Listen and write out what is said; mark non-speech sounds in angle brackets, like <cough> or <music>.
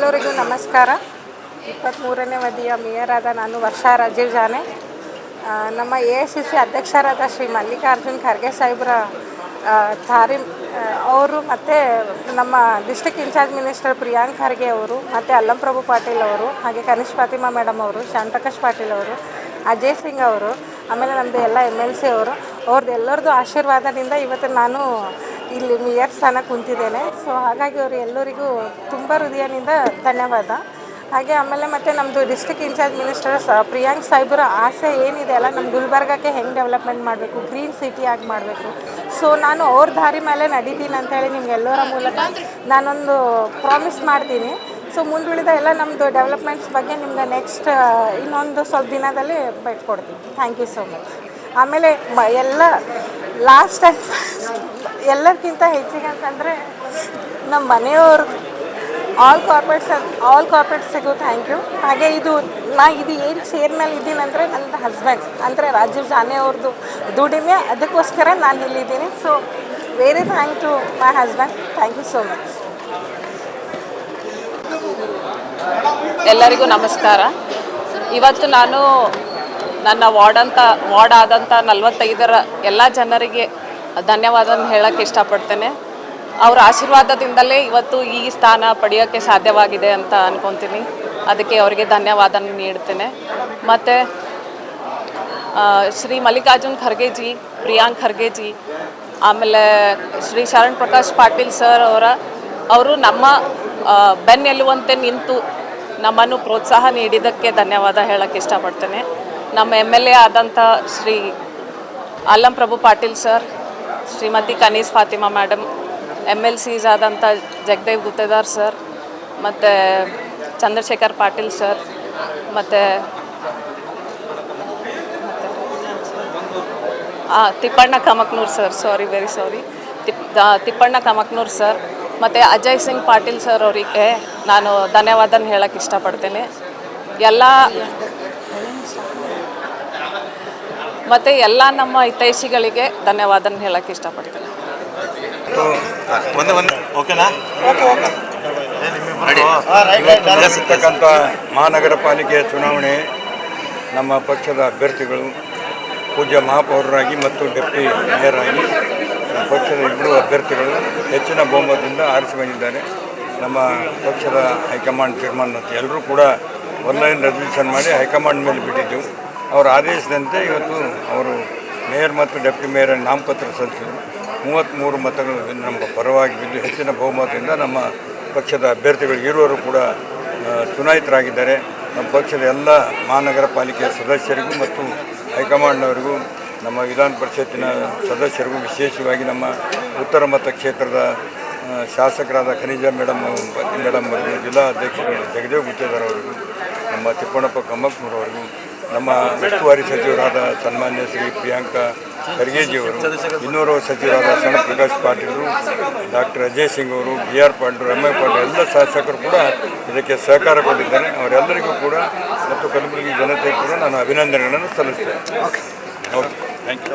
ಎಲ್ಲರಿಗೂ ನಮಸ್ಕಾರ. ಇಪ್ಪತ್ತ್ಮೂರನೇ ವದಿಯ ಮೇಯರ್ ಆದ ನಾನು ವರ್ಷಾ ರಾಜೀವ್ ಜಾನೆ. ನಮ್ಮ ಎ ಐ ಸಿ ಸಿ ಅಧ್ಯಕ್ಷರಾದ ಶ್ರೀ ಮಲ್ಲಿಕಾರ್ಜುನ್ ಖರ್ಗೆ ಸಾಹೇಬ್ರ ತಾರಿ ಅವರು ಮತ್ತು ನಮ್ಮ district in charge minister Priyank Kharge ಅವರು ಮತ್ತು ಅಲ್ಲಂಪ್ರಭು ಪಾಟೀಲ್ ಅವರು, ಹಾಗೆ ಕನಿಷ್ ಫಾತಿಮಾ ಮೇಡಮ್ ಅವರು, ಶಾಂತಕಾಶ್ ಪಾಟೀಲ್ ಅವರು, ಅಜಯ್ ಸಿಂಗ್ ಅವರು, ಆಮೇಲೆ ನಮ್ಮದು ಎಲ್ಲ ಎಂ ಎಲ್ ಸಿ ಅವರು ಅವ್ರದ್ದು ಎಲ್ಲರದ್ದು ಆಶೀರ್ವಾದದಿಂದ ಇವತ್ತು ನಾನು ಇಲ್ಲಿ ನಿಯರ್ ಸ್ಥಾನ ಕುಂತಿದ್ದೇನೆ. ಸೊ ಹಾಗಾಗಿ ಅವರು ಎಲ್ಲರಿಗೂ ತುಂಬ ಹೃದಯದಿಂದ ಧನ್ಯವಾದ. ಹಾಗೆ ಆಮೇಲೆ ಮತ್ತು ನಮ್ಮದು ಡಿಸ್ಟ್ರಿಕ್ಟ್ ಇನ್ಚಾರ್ಜ್ ಮಿನಿಸ್ಟರ್ ಸ, ಪ್ರಿಯಾಂಕ್ ಸಾಹೇಬ್ರ ಆಸೆ ಏನಿದೆ ಅಲ್ಲ ನಮ್ಮ ಗುಲ್ಬರ್ಗಕ್ಕೆ ಹೆಂಗೆ ಡೆವಲಪ್ಮೆಂಟ್ ಮಾಡಬೇಕು ಗ್ರೀನ್ ಸಿಟಿ ಆಗಿ ಮಾಡಬೇಕು. ಸೊ ನಾನು ಅವ್ರ ದಾರಿ ಮೇಲೆ ನಡೀತೀನಿ ಅಂತೇಳಿ ನಿಮ್ಗೆಲ್ಲರ ಮೂಲಕ ನಾನೊಂದು ಪ್ರಾಮಿಸ್ ಮಾಡ್ತೀನಿ. ಸೊ ಮುಂದುಳಿದ ಎಲ್ಲ ನಮ್ಮದು ಡೆವಲಪ್ಮೆಂಟ್ಸ್ ಬಗ್ಗೆ ನಿಮ್ಗೆ ನೆಕ್ಸ್ಟ್ ಇನ್ನೊಂದು ಸ್ವಲ್ಪ ದಿನದಲ್ಲಿ ಕೊಡ್ತೀನಿ. ಥ್ಯಾಂಕ್ ಯು ಸೋ ಮಚ್ ಆಮೇಲೆ ಎಲ್ಲ ಲಾಸ್ಟ್ ಟೈಮ್ <laughs> ಎಲ್ಲಕ್ಕಿಂತ ಹೆಚ್ಚಿಗೆ ಅಂತಂದರೆ ನಮ್ಮ ಮನೆಯವ್ರ ಆಲ್ ಕಾರ್ಪೊರೇಟ್ಸ್ ಆಲ್ ಕಾರ್ಪೊರೇಟ್ಸಿಗೂ ಥ್ಯಾಂಕ್ ಯು ಹಾಗೆ ಇದು, ನಾ ಇದು ಏನು ಚೇರ್ನಲ್ಲಿ ಮೇಲೆ ಇದ್ದೀನಿ ಅಂದರೆ ನನ್ನ ಹಸ್ಬೆಂಡ್ ಅಂದರೆ ರಾಜೀವ್ ಜಾನೆ ಅವ್ರದ್ದು ದುಡಿಮೆ, ಅದಕ್ಕೋಸ್ಕರ ನಾನು ಇಲ್ಲಿದ್ದೀನಿ. So very thank to my husband thank you so much ಎಲ್ಲರಿಗೂ ನಮಸ್ಕಾರ. ಇವತ್ತು ನಾನು ನನ್ನ ವಾರ್ಡ್ ಅಂತ, ವಾರ್ಡ್ ಆದಂಥ ನಲವತ್ತೈದರ ಎಲ್ಲ ಜನರಿಗೆ ಧನ್ಯವಾದನ ಹೇಳೋಕ್ಕೆ ಇಷ್ಟಪಡ್ತೇನೆ. ಅವರ ಆಶೀರ್ವಾದದಿಂದಲೇ ಇವತ್ತು ಈ ಸ್ಥಾನ ಪಡೆಯೋಕ್ಕೆ ಸಾಧ್ಯವಾಗಿದೆ ಅಂತ ಅನ್ಕೊತೀನಿ. ಅದಕ್ಕೆ ಅವರಿಗೆ ಧನ್ಯವಾದ ನೀಡ್ತೇನೆ. ಮತ್ತು ಶ್ರೀ ಮಲ್ಲಿಕಾರ್ಜುನ್ ಖರ್ಗೆಜಿ ಪ್ರಿಯಾಂಕ್ ಖರ್ಗೆಜಿ ಆಮೇಲೆ ಶ್ರೀ ಶರಣ್ ಪ್ರಕಾಶ್ ಪಾಟೀಲ್ ಸರ್ ಅವರ, ಅವರು ನಮ್ಮ ಬೆನ್ನೆಲ್ಲುವಂತೆ ನಿಂತು ನಮ್ಮನ್ನು ಪ್ರೋತ್ಸಾಹ ನೀಡಿದ್ದಕ್ಕೆ ಧನ್ಯವಾದ ಹೇಳಕ್ಕೆ ಇಷ್ಟಪಡ್ತೇನೆ. ನಮ್ಮ ಎಂ ಎಲ್ ಎ ಆದಂಥ Shri Allam Prabhu Patil sir Shrimati Kaneez Fatima madam M L Cs ಆದಂಥ ಜಗದೇವ್ ಗುತ್ತೇದಾರ್ ಸರ್, ಮತ್ತು ಚಂದ್ರಶೇಖರ್ ಪಾಟೀಲ್ ಸರ್, ಮತ್ತು Tippanna Kamaknur sir sorry very sorry ತಿಪ್ Tippanna Kamaknoor sir, ಮತ್ತು ಅಜಯ್ ಸಿಂಗ್ ಪಾಟೀಲ್ ಸರ್ ಅವರಿಗೆ ನಾನು ಧನ್ಯವಾದನ ಹೇಳಕ್ಕೆ ಇಷ್ಟಪಡ್ತೇನೆ. ಎಲ್ಲ ಮತ್ತು ಎಲ್ಲ ನಮ್ಮ ಹಿತೈಷಿಗಳಿಗೆ ಧನ್ಯವಾದನ ಹೇಳಕ್ಕೆ ಇಷ್ಟಪಡ್ತೇನೆ. ಓಕೆನಾ? ನಡೆಸಿರ್ತಕ್ಕಂಥ ಮಹಾನಗರ ಪಾಲಿಕೆ ಚುನಾವಣೆ ನಮ್ಮ ಪಕ್ಷದ ಅಭ್ಯರ್ಥಿಗಳು ಪೂಜ್ಯ ಮಹಾಪೌರರಾಗಿ ಮತ್ತು ಡೆಪ್ಟಿ ಮೇಯರ್ ಆಗಿ ನಮ್ಮ ಪಕ್ಷದ ಇಬ್ಬರು ಅಭ್ಯರ್ಥಿಗಳು ಹೆಚ್ಚಿನ ಬಹುಮತದಿಂದ ಆರಿಸಿ ಬಂದಿದ್ದಾರೆ ನಮ್ಮ ಪಕ್ಷದ ಹೈಕಮಾಂಡ್ ತೀರ್ಮಾನ ಮತ್ತು ಎಲ್ಲರೂ ಕೂಡ ಆನ್ಲೈನ್ ರೆಸಲ್ಯೂಷನ್ ಮಾಡಿ ಹೈಕಮಾಂಡ್ ಮೇಲೆ ಬಿಟ್ಟಿದ್ದೆವು ಅವರ ಆದೇಶದಂತೆ ಇವತ್ತು ಅವರು ಮೇಯರ್ ಮತ್ತು ಡೆಪ್ಟಿ ಮೇಯರ್ ನಾಮಪತ್ರ ಸಲ್ಲಿಸಿದರು. ಮೂವತ್ತ್ಮೂರು ಮತಗಳು ನಮ್ಮ ಪರವಾಗಿ ಬಿದ್ದು ಹೆಚ್ಚಿನ ಬಹುಮತದಿಂದ ನಮ್ಮ ಪಕ್ಷದ ಅಭ್ಯರ್ಥಿಗಳು ಇರುವರು ಕೂಡ ಚುನಾಯಿತರಾಗಿದ್ದಾರೆ. ನಮ್ಮ ಪಕ್ಷದ ಎಲ್ಲ ಮಹಾನಗರ ಪಾಲಿಕೆಯ ಸದಸ್ಯರಿಗೂ ಮತ್ತು ಹೈಕಮಾಂಡ್ನವರಿಗೂ, ನಮ್ಮ ವಿಧಾನ ಪರಿಷತ್ತಿನ ಸದಸ್ಯರಿಗೂ ವಿಶೇಷವಾಗಿ ನಮ್ಮ ಉತ್ತರ ಮತ ಕ್ಷೇತ್ರದ ಶಾಸಕರಾದ ಖನಿಜ ಮೇಡಮ್ ಮೇಡಮ್ ಅವರಿಗೂ, ಜಿಲ್ಲಾ ಅಧ್ಯಕ್ಷರು ಜಗದೇವ್ ಗುತ್ತೇದಾರ್ ಅವರಿಗೂ, ನಮ್ಮ ತಿಪ್ಪಣ್ಣಪ್ಪ ಕಮ್ಮಕ್ಕನೂರವರಿಗೂ ನಮ್ಮ ಉಸ್ತುವಾರಿ ಸಚಿವರಾದ ಸನ್ಮಾನ್ಯ ಶ್ರೀ ಪ್ರಿಯಾಂಕಾ ಖರ್ಗೆಜಿಯವರು ಇನ್ನೂರು ಸಚಿವರಾದ ಸಣ್ಣ ಪ್ರಕಾಶ್ ಪಾಟೀಲರು ಡಾಕ್ಟರ್ ಅಜಯ್ ಸಿಂಗ್ ಅವರು B R Patil I Patil ಎಲ್ಲ ಶಾಸಕರು ಕೂಡ ಇದಕ್ಕೆ ಸಹಕಾರ ಕೊಟ್ಟಿದ್ದಾರೆ. ಅವರೆಲ್ಲರಿಗೂ ಕೂಡ ಮತ್ತು ಕಲಬುರಗಿ ಜನತೆಗೆ ಕೂಡ ನಾನು ಅಭಿನಂದನೆಗಳನ್ನು ಸಲ್ಲಿಸ್ತೇನೆ. Okay thank you